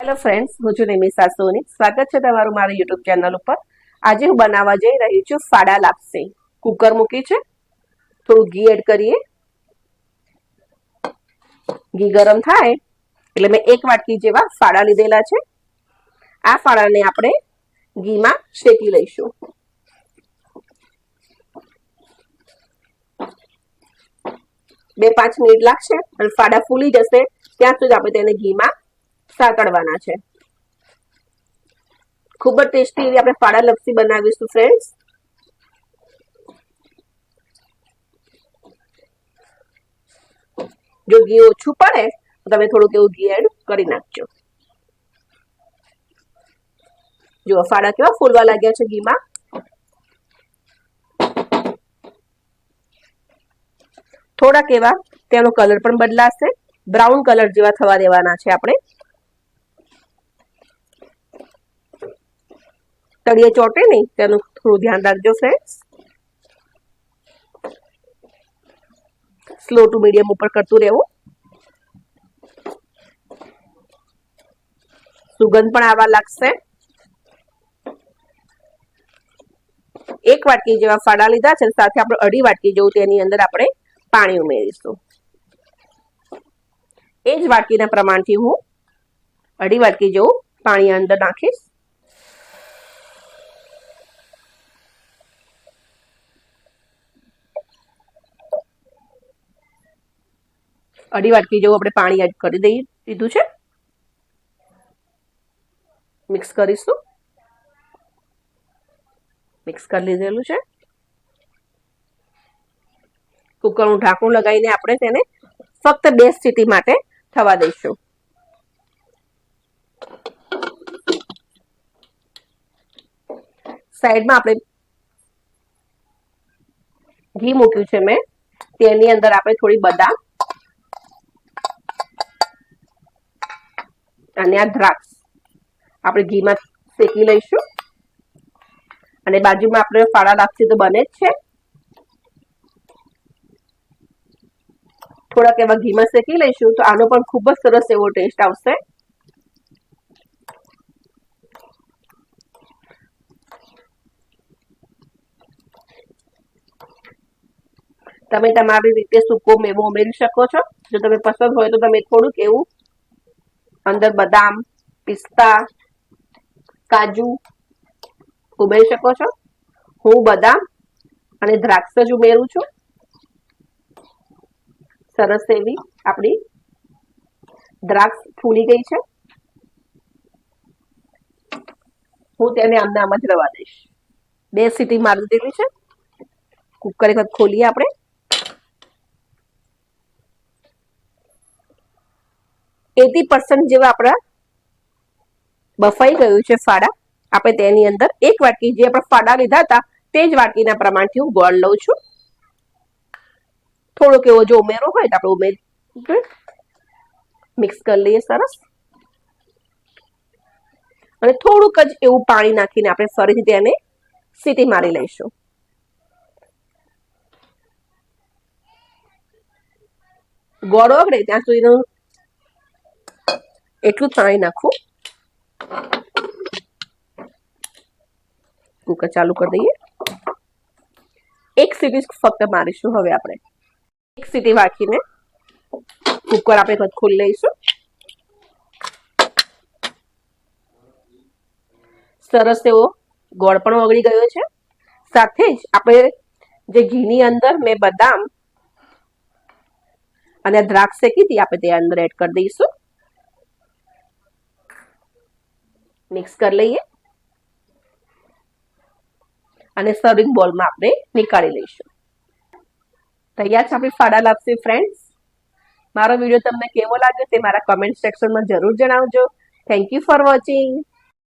Hello friends, હું છું નિમિષા સોની. સ્વાગત છે તમારું મારા યુટ્યુબ ચેનલ ઉપર. આજે હું બનાવવા જઈ રહી છું ફાડા લાપસી. કુકર મૂકી છે. થોડું ઘી એડ કરીએ. ઘી ગરમ થાય એટલે મેં એક વાટકી જેવા ફાડા લીધેલા છે. આ ફાડાને આપણે ઘીમાં શેકી લઈશું. બે પાંચ મિનિટ લાગશે અને ફાડા ફૂલી જશે. ત્યાં સુધી આપણે તેને ઘીમાં સાતળવાના છે. ખૂબ જ ટેસ્ટી એવી આપણે ફાડા લપસી બનાવીશું ફ્રેન્ડ્સ જો ઘી ઓછું પડે, તો તમે થોડુંક એવું ઘી એડ કરી નાખજો. જો ફાડા કેવા ફૂલવા લાગ્યા છે ઘીમાં. થોડાક એવા, તેનો કલર પણ બદલાશે. બ્રાઉન કલર જેવા થવા દેવાના છે આપણે. તળિયે ચોટે નહીં તેનું થોડું ધ્યાન રાખજો ફ્રેન્ડ્સ સ્લો ટુ મીડિયમ ઉપર કરતું રહેવું સુગંધ પણ આવા લાગશે એક વાટકી જેવા ફાડા લીધા છે સાથે આપણે અઢી વાટકી જેવું તેની અંદર આપણે પાણી ઉમેરીશું એ જ વાટકીના પ્રમાણથી હું અઢી વાટકી જેવું પાણી અંદર નાખીશ અઢી વાટકી જેવું આપણે પાણી એડ કરી દઈ દીધું છે? મિક્સ કરીશું. મિક્સ કરી લીધેલું છે. કુકરનું ઢાંકણું લગાવીને આપણે તેને ફક્ત બે સ્થિતિ માટે થવા દઈશું. સાઈડમાં આપણે ઘી મૂક્યું છે મેં. તેની અંદર આપણે થોડી બદામ અને આ દ્રાક્ષ. આપણે ઘીમાં શેકી લઈશું. અને બાજુમાં આપણે ફાળા લાપસી તો બને જ છે. થોડાક એવા ઘીમાં શેકી લઈશું તો આનો પણ ખૂબ જ સરસ એવો ટેસ્ટ આવશે. તમે તમારી રીતે સૂકો મેવો ઉમેરી શકો છો. જો તમે પસંદ હોય તો તમે થોડુંક એવું અંદર બદામ, પિસ્તા, કાજુ ઉમેરી શકો છો. હું બદામ અને દ્રાક્ષ જ ઉમેરું છું. સરસ એવી આપણી દ્રાક્ષ ફૂલી ગઈ છે. હું તેને આમને આમ જ રવા દઈશ. બે સીટી મારી દીધી છે. કુકર એક વખત ખોલીએ આપણે. એટી પર્સન્ટ જેવા આપણા બફાઈ ગયું છે ફાડા. આપણે તેની અંદર એક વાટકી જે આપણે ફાડા લીધા હતા, તે જ વાટકીના પ્રમાણથી હું ગોળ લઉં છું. થોડોક એવો જો ઉમેરો હોય તો આપણે ઉમેર મિક્સ કરી લઈએ સરસ. અને થોડુંક જ એવું પાણી નાખીને આપણે ફરીથી તેને સીટી મારી લઈશું. ગોળ ઓગળે ત્યાં સુધીનું એટલું પાણી નાખવું કુકર ચાલુ કરી દઈએ. એક સીટી ફક્ત મારીશું હવે આપણે. એક સીટી વાંચીને કુકર આપણે ખોલી લઈશું. સરસ એવો ગોળ પણ ઓગળી ગયો છે. સાથે જ આપણે જે ઘીની અંદર મેં બદામ અને દ્રાક્ષ શેકી હતી, આપણે તે અંદર એડ કરી દઈશું. મિક્સ કરી લઈએ. અને સર્વિંગ બોલમાં આપણે નીકાળી લઈશું. તૈયાર છે આપણી ફાડા લાપસી ફ્રેન્ડ્સ મારો વીડિયો તમને કેવો લાગ્યો તે મારા કમેન્ટ સેક્શનમાં જરૂર જણાવજો. Thank you for watching